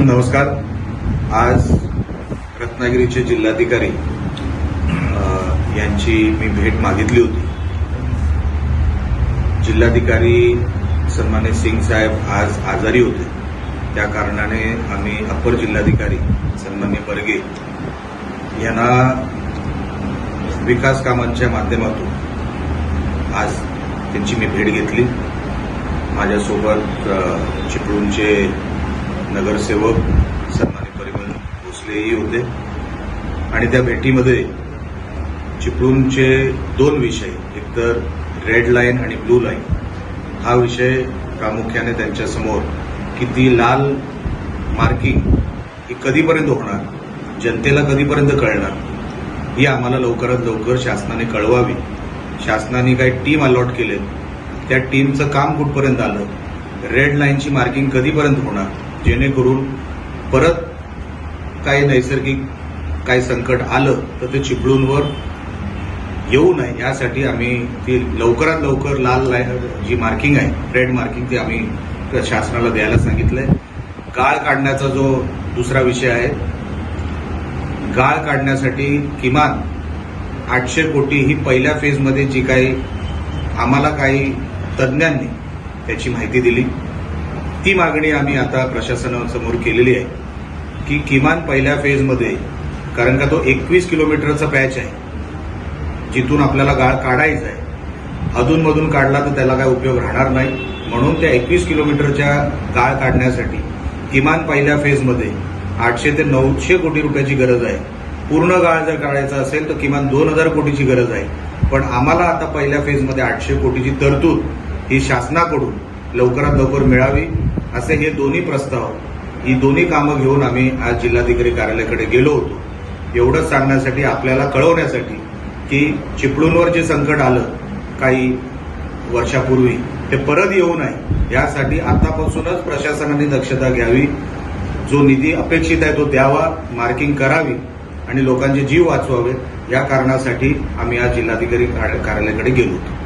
नमस्कार. आज रत्नागिरीचे जिल्हाधिकारी यांची मी भेट मागितली होती. जिल्हाधिकारी सन्मान्य सिंग साहेब आज आजारी होते. त्या कारणाने आम्ही अप्पर जिल्हाधिकारी सन्मान्य बर्गे यांना विकास कामांच्या माध्यमातून आज त्यांची मी भेट घेतली. माझ्यासोबत चिपळूणचे नगरसेवक सन्मान्य परिमल भोसलेही होते. आणि त्या भेटीमध्ये चिपळूणचे दोन विषय एकतर रेड लाईन आणि ब्लू लाईन हा विषय प्रामुख्याने त्यांच्यासमोर की ती लाल मार्किंग ही कधीपर्यंत होणार जनतेला कधीपर्यंत कळणार ही आम्हाला लवकरात लवकर शासनाने कळवावी. शासनाने काही टीम अलॉट केले त्या टीमचं काम कुठपर्यंत आलं? रेड लाईनची मार्किंग कधीपर्यंत होणार? जेणेकरून परत काही नैसर्गिक काही संकट आलं तर ते चिपळूणवर येऊ नये. यासाठी आम्ही ती लवकरात लवकर लाल लाईन जी मार्किंग आहे रेड मार्किंग ती आम्ही शासनाला द्यायला सांगितलंय. गाळ काढण्याचा जो दुसरा विषय आहे गाळ काढण्यासाठी किमान आठशे कोटी ही पहिल्या फेजमध्ये जी काही आम्हाला काही तज्ज्ञांनी त्याची माहिती दिली. ती मागणी आम्ही आता प्रशासनासमोर केलेली आहे की किमान पहिल्या फेजमध्ये कारण का तो एकवीस किलोमीटरचा पॅच आहे जिथून आपल्याला गाळ काढायचा आहे. अधूनमधून काढला तर त्याला काय उपयोग राहणार नाही. म्हणून त्या एकवीस किलोमीटरच्या गाळ काढण्यासाठी किमान पहिल्या फेजमध्ये आठशे ते नऊशे कोटी रुपयाची गरज आहे. पूर्ण गाळ जर काढायचा असेल तर किमान दोन हजार कोटीची गरज आहे. पण आम्हाला आता पहिल्या फेजमध्ये आठशे कोटीची तरतूद ही शासनाकडून लवकरात लवकर मिळावी असे हे दोन्ही प्रस्ताव ही दोन्ही कामं घेऊन आम्ही आज जिल्हाधिकारी कार्यालयाकडे गेलो होतो. एवढंच सांगण्यासाठी आपल्याला कळवण्यासाठी की चिपळूणवर जे संकट आलं काही वर्षापूर्वी ते परत येऊ नये यासाठी आतापासूनच प्रशासनाने दक्षता घ्यावी जो निधी अपेक्षित आहे तो द्यावा मार्किंग करावी आणि लोकांचे जीव वाचवावेत या कारणासाठी आम्ही आज जिल्हाधिकारी कार्यालयाकडे गेलो होतो.